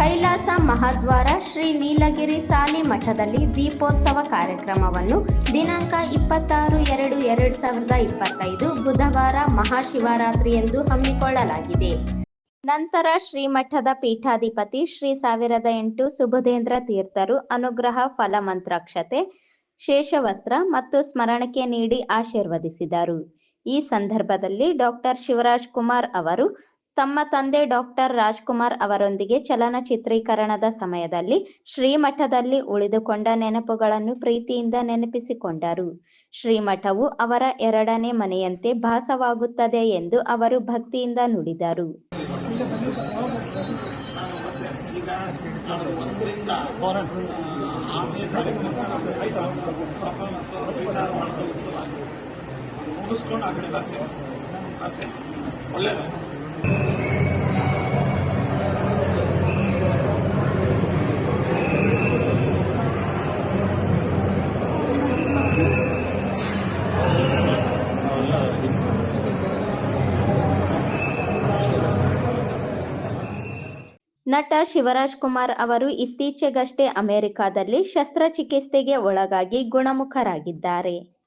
ಕೈಲಾಸ ಮಹಾದ್ವಾರ ಶ್ರೀ ನೀಲಗಿರಿ ಸಾಲಿ ಮಠದಲ್ಲಿ ದೀಪೋತ್ಸವ ಕಾರ್ಯಕ್ರಮವನ್ನು ದಿನಾಂಕ ಇಪ್ಪತ್ತಾರು ಎರಡು ಎರಡು ಸಾವಿರದ ಇಪ್ಪತ್ತೈದು ಬುಧವಾರ ಮಹಾಶಿವರಾತ್ರಿ ಎಂದು ಹಮ್ಮಿಕೊಳ್ಳಲಾಗಿದೆ. ನಂತರ ಶ್ರೀಮಠದ ಪೀಠಾಧಿಪತಿ ಶ್ರೀ ಸಾವಿರದ ಎಂಟು ಸುಬುಧೇಂದ್ರ ತೀರ್ಥರು ಅನುಗ್ರಹ ಫಲಮಂತ್ರಾಕ್ಷತೆ ಶೇಷವಸ್ತ್ರ ಮತ್ತು ಸ್ಮರಣಕ್ಕೆ ನೀಡಿ ಆಶೀರ್ವದಿಸಿದರು. ಈ ಸಂದರ್ಭದಲ್ಲಿ ಡಾಕ್ಟರ್ ಶಿವರಾಜ್ ಕುಮಾರ್ ಅವರು ತಮ್ಮ ತಂದೆ ಡಾಕ್ಟರ್ ರಾಜ್ಕುಮಾರ್ ಅವರೊಂದಿಗೆ ಚಲನಚಿತ್ರೀಕರಣದ ಸಮಯದಲ್ಲಿ ಶ್ರೀಮಠದಲ್ಲಿ ಉಳಿದುಕೊಂಡ ನೆನಪುಗಳನ್ನು ಪ್ರೀತಿಯಿಂದ ನೆನಪಿಸಿಕೊಂಡರು. ಶ್ರೀಮಠವು ಅವರ ಎರಡನೇ ಮನೆಯಂತೆ ಭಾಸವಾಗುತ್ತದೆ ಎಂದು ಅವರು ಭಕ್ತಿಯಿಂದ ನುಡಿದರು. ಈಗ ನಟ ಶಿವರಾಜ್ ಕುಮಾರ್ ಅವರು ಇತ್ತೀಚೆಗಷ್ಟೇ ಅಮೆರಿಕಾದಲ್ಲಿ ಶಸ್ತ್ರಚಿಕಿತ್ಸೆಗೆ ಒಳಗಾಗಿ ಗುಣಮುಖರಾಗಿದ್ದಾರೆ.